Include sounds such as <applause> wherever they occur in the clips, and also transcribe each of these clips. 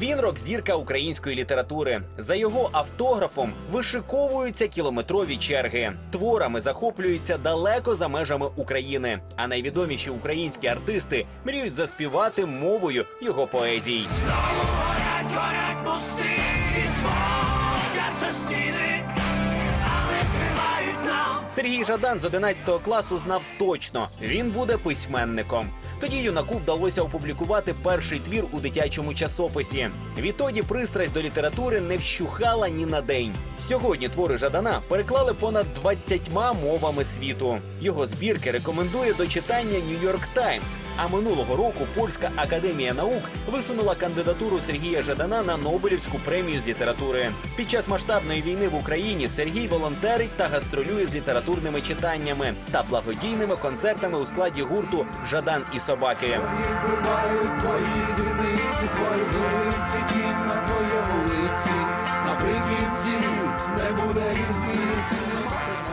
Він рок-зірка української літератури. За його автографом вишиковуються кілометрові черги. Творами захоплюються далеко за межами України. А найвідоміші українські артисти мріють заспівати мовою його поезій. Горять мости, тривають нам. Сергій Жадан з 11 класу знав точно, він буде письменником. Тоді юнаку вдалося опублікувати перший твір у дитячому часописі. Відтоді пристрасть до літератури не вщухала ні на день. Сьогодні твори Жадана переклали понад 20 мовами світу. Його збірки рекомендує до читання Нью-Йорк Таймс. А минулого року Польська академія наук висунула кандидатуру Сергія Жадана на Нобелівську премію з літератури. Під час масштабної війни в Україні Сергій волонтерить та гастролює з літературними читаннями та благодійними концертами у складі гурту Жадан і собаки. Твої на твоєму лиці. Наприкінці не буде різниці.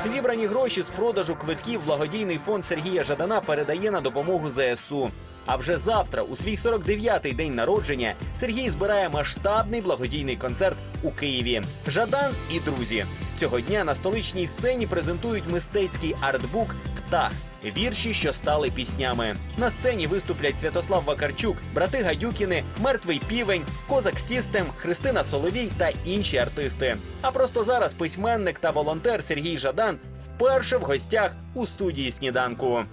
Зібрані гроші з продажу квитків благодійний фонд Сергія Жадана передає на допомогу ЗСУ. А вже завтра, у свій 49-й день народження, Сергій збирає масштабний благодійний концерт у Києві. Жадан і друзі. Цього дня на столичній сцені презентують мистецький артбук Птах. Вірші, що стали піснями. На сцені виступлять Святослав Вакарчук, брати Гадюкіни, Мертвий півень, Козак Сістем, Христина Соловій та інші артисти. А просто зараз письменник та волонтер Сергій Жадан вперше в гостях у студії сніданку.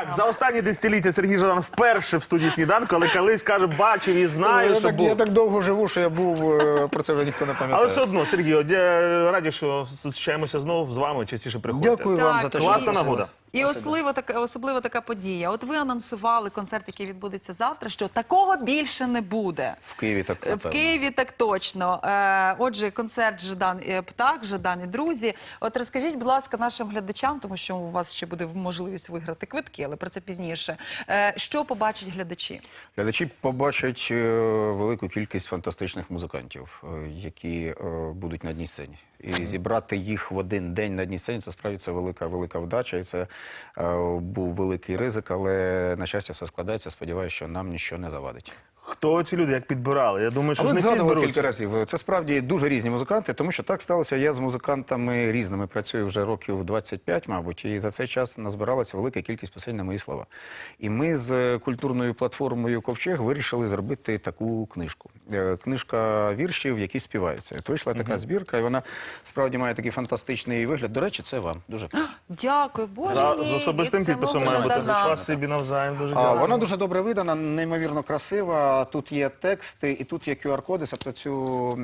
Так, за останні десятиліття Сергій Жадан вперше в студії сніданку, але колись каже, бачив і знаю, я, що так, був. я так довго живу, що я був, е, про це вже ніхто не пам'ятає. Але все одно, Сергій, от я раді, що зустрічаємося знову з вами, частіше приходите. Дякую вам за те, що Класна запросили. нагода. І особливо така особливо така подія. От ви анонсували концерт, який відбудеться завтра. Що такого більше не буде В Києві так Е, в. Києві. Так точно. Е, отже, концерт Жадан і Птах, Жадан і друзі. От розкажіть, будь ласка, нашим глядачам, тому що у вас ще буде можливість виграти квитки, але про це пізніше. Е, що побачать глядачі? Глядачі побачать е, велику кількість фантастичних музикантів, е, які е, будуть на одній сцені. І зібрати їх в один день на одній сцені це справді це велика велика вдача. І це е, був великий ризик, але на щастя все складається. Сподіваюся, що нам нічого не завадить. Хто ці люди, як підбирали? Я думаю, що А ж не всі згадували кілька разів. Це справді дуже різні музиканти, тому що так сталося. Я з музикантами різними працюю вже років 25, мабуть, і за цей час назбиралася велика кількість пісень на мої слова. І ми з культурною платформою Ковчег вирішили зробити таку книжку. Е, Книжка віршів, які співаються. От вийшла така збірка, і вона справді має такий фантастичний вигляд. До речі, це вам дуже. Дякую, Боже За, мій, з особистим самого підписом має бути Жадана. спасибі навзаєм. Дуже А, дякую. вона дуже добре видана, неймовірно красива. Тут є тексти, і тут є QR-коди. Тобто цю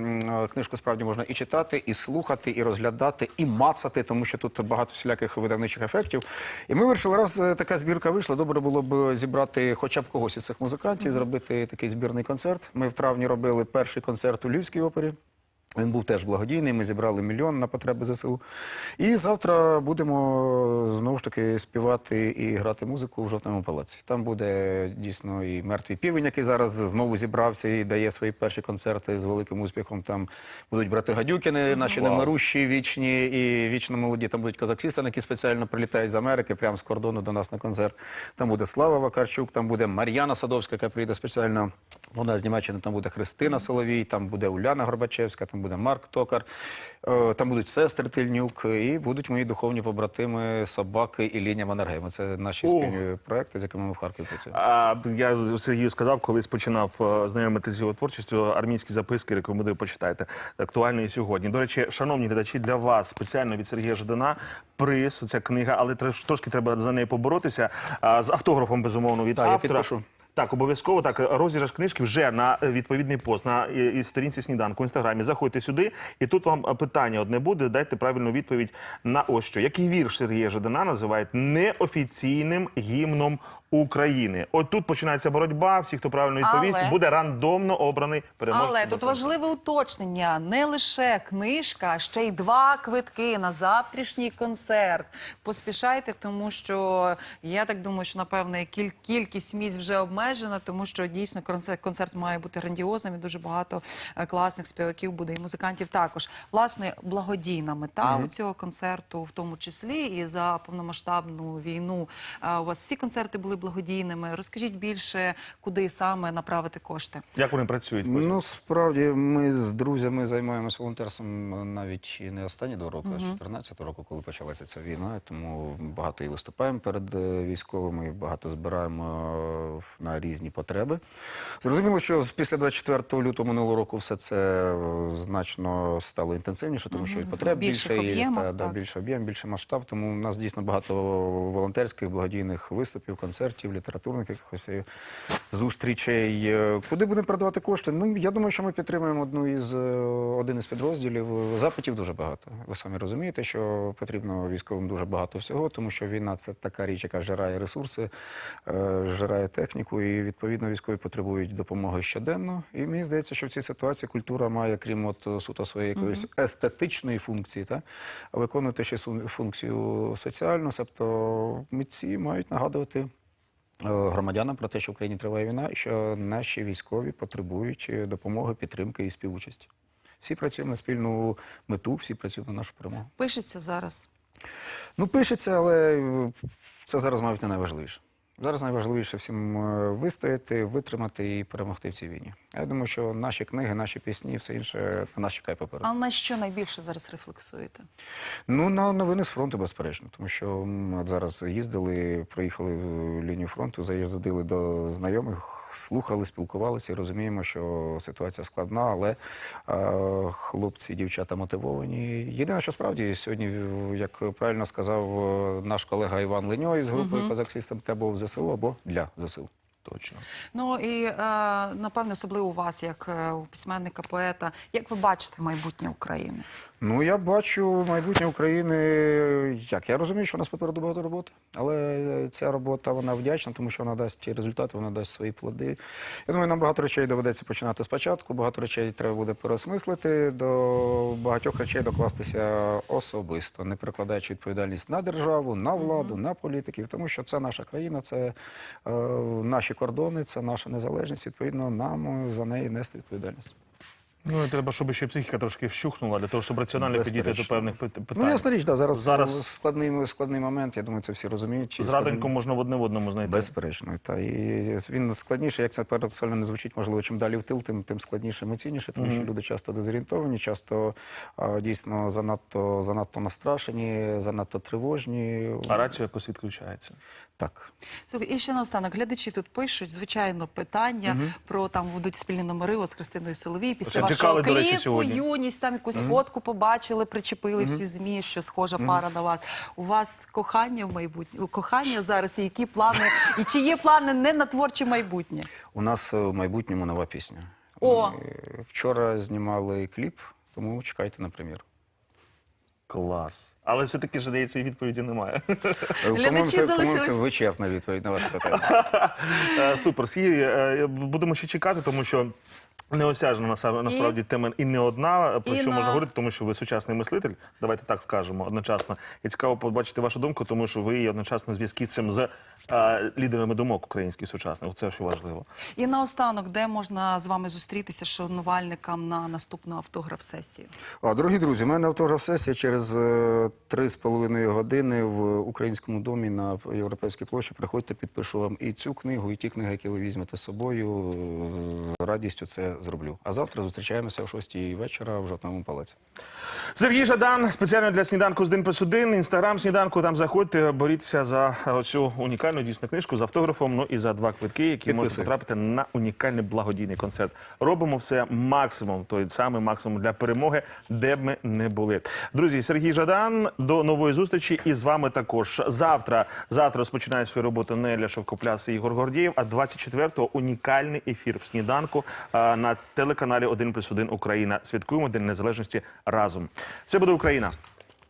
книжку справді можна і читати, і слухати, і розглядати, і мацати, тому що тут багато всіляких видавничих ефектів. І ми вирішили, раз е, така збірка вийшла, добре було б зібрати хоча б когось із цих музикантів, зробити такий збірний концерт. Ми в травні робили перший концерт у Львівській опері. Він був теж благодійний. Ми зібрали мільйон на потреби ЗСУ. І завтра будемо знову ж таки співати і грати музику в жовтному палаці. Там буде дійсно і мертвий півень, який зараз знову зібрався і дає свої перші концерти з великим успіхом. Там будуть брати гадюкіни, наші Вау. немирущі, вічні і вічно молоді. Там будуть казахсістани, які спеціально прилітають з Америки, прямо з кордону до нас на концерт. Там буде Слава Вакарчук, там буде Мар'яна Садовська, яка прийде спеціально. Вона з Німеччини, там буде Христина Соловій, там буде Уляна Горбачевська, там буде Марк Токар, е, там будуть сестри Тильнюк, і будуть мої духовні побратими Собаки і Ліня Маннергейма. Це наші спільні проекти, з якими ми в Харкові працюємо. А я Сергію сказав, колись починав е, знайомитися з його творчістю. Армійські записки рекомендую почитайте. Актуально і сьогодні. До речі, шановні глядачі, для вас спеціально від Сергія Жадана приз. Ця книга, але трошки треба за неї поборотися. З автографом безумовно від я автора. підпишу. Так, обов'язково так. Розіграш книжки вже на е, відповідний пост на е, сторінці сніданку в інстаграмі. Заходьте сюди, і тут вам е, питання одне буде. Дайте правильну відповідь на ось що. Який вірш Сергія Жадана називають неофіційним гімном України. От тут починається боротьба. Всі, хто правильно відповість, Але- буде рандомно обраний переможець. Але тут важливе уточнення: не лише книжка, а ще й два квитки на завтрашній концерт. Поспішайте, тому що я так думаю, що напевне кіль- кількість місць вже обмежена, тому що дійсно концерт, концерт має бути грандіозним і дуже багато е, класних співаків буде і музикантів також. Власне, благодійна мета у цього концерту, в тому числі, і за повномасштабну війну е, у вас всі концерти були благодійними. Розкажіть більше, куди саме направити кошти. Як вони працюють? Ну, справді, ми з друзями займаємось волонтерством навіть і не останні два роки, а з 14 року, коли почалася ця війна. Тому багато і виступаємо перед е, військовими, і багато збираємо е, на різні потреби. Зрозуміло, що після 24 лютого минулого року все це е, значно стало інтенсивніше, тому що і потреб більше, і та, да, більше об'єм, більше масштаб. Тому у нас дійсно багато волонтерських благодійних виступів, концертів, літературних якихось е, зустрічей. Е, Куди будемо передавати кошти? Ну я думаю, що ми підтримуємо одну із е, один із підрозділів. Запитів дуже багато. Ви самі розумієте, що потрібно військовим дуже багато всього, тому що війна це така річ, яка жирає ресурси, жирає техніку, і відповідно військові потребують допомоги щоденно. І мені здається, що в цій ситуації культура має, крім от суто своєї якоїсь естетичної функції, та виконувати ще функцію соціальну, себто митці мають нагадувати. Е, Громадянам про те, що в Україні триває війна, і що наші військові потребують е, допомоги, підтримки і співучасті. Всі працюємо на спільну мету, всі працюємо на нашу перемогу. Пишеться зараз. Ну, пишеться, але е, це зараз, мабуть, не найважливіше. Зараз найважливіше всім е, вистояти, витримати і перемогти в цій війні. Я думаю, що наші книги, наші пісні, все інше на нас чекає попереду. А на що найбільше зараз рефлексуєте? Ну, на новини з фронту, безперечно, тому що м, от зараз їздили, проїхали в лінію фронту, заїздили до знайомих, слухали, спілкувалися і розуміємо, що ситуація складна, але е, хлопці, дівчата мотивовані. Єдине, що справді сьогодні, як правильно сказав е, наш колега Іван Леньо із групою Козак Сістем, те або в ЗСУ, або для ЗСУ. Точно. Ну і е, напевно, особливо у вас, як е, у письменника, поета, як ви бачите майбутнє України? Ну, я бачу майбутнє України. Як я розумію, що у нас попереду багато роботи, але ця робота вона вдячна, тому що вона дасть результати, вона дасть свої плоди. Я думаю, нам багато речей доведеться починати спочатку. Багато речей треба буде переосмислити, до багатьох речей докластися особисто, не перекладаючи відповідальність на державу, на владу, на політиків, тому що це наша країна, це е, наші кордони, це наша незалежність. Відповідно, нам за неї нести відповідальність. Ну і треба, щоб ще психіка трошки вщухнула для того, щоб раціонально підійти до певних питань. Ну, ясна річ, да, зараз, Зараз- складний, складний момент, я думаю, це всі розуміють. Чи Зрадоньку складний- можна в одне в одному знайти. Безперечно. Та і він складніше, як це парадоксально не звучить, можливо, чим далі в тил, тим, тим складніше емоційніше, тому що люди часто дезорієнтовані, часто а, дійсно занадто, занадто настрашені, занадто тривожні. А рацію якось відключається. Так. Слухай, і ще наостанок, глядачі тут пишуть, звичайно, питання про там будуть спільні номери з Христиною Соловій після чекали, до речі, кліпу, сьогодні. юність, там якусь фотку побачили, причепили всі ЗМІ, що схожа пара на вас. У вас кохання в майбутнє, кохання зараз, і які плани, і чи є плани не на творче майбутнє? У нас е, в майбутньому нова пісня. О! Ми вчора знімали кліп, тому чекайте на прем'єру. Клас. Але все-таки ж здається, і відповіді немає. Е, <laughs> По-моєму, це, по-моєму, це вичерпна відповідь на ваше питання. <laughs> Е, Супер. Сі, е, будемо ще чекати, тому що. Неосяжна насправді тема і не одна, про і що на- можна говорити, тому що ви сучасний мислитель, давайте так скажемо одночасно. І цікаво побачити вашу думку, тому що ви є одночасно в зв'язку з цим з лідерами думок українських сучасних. Це що важливо. І наостанок, де можна з вами зустрітися шанувальникам на наступну автограф-сесію? А, дорогі друзі, у мене автограф-сесія через е, три з половиною години в українському домі на Європейській площі. Приходьте, підпишу вам і цю книгу, і ті книги, які ви візьмете з собою. З радістю це зроблю. А завтра зустрічаємося о 6 вечора в Жовтневому палаці. Сергій Жадан плюс для сніданку з 1 плюс 1. Інстаграм сніданку. Там заходьте, боріться за цю унікальну дійсно книжку з автографом. Ну і за два квитки, які можуть потрапити на унікальний благодійний концерт. Робимо все максимум, той самий максимум для перемоги, де б ми не були. Друзі, Сергій Жадан. До нової зустрічі. І з вами також завтра. Завтра розпочинає свою роботу Неля Шевкопляс і Ігор Гордієв. А 24-го унікальний ефір в сніданку на телеканалі 1 плюс 1 Україна. Святкуємо День Незалежності разом. Це буде Україна.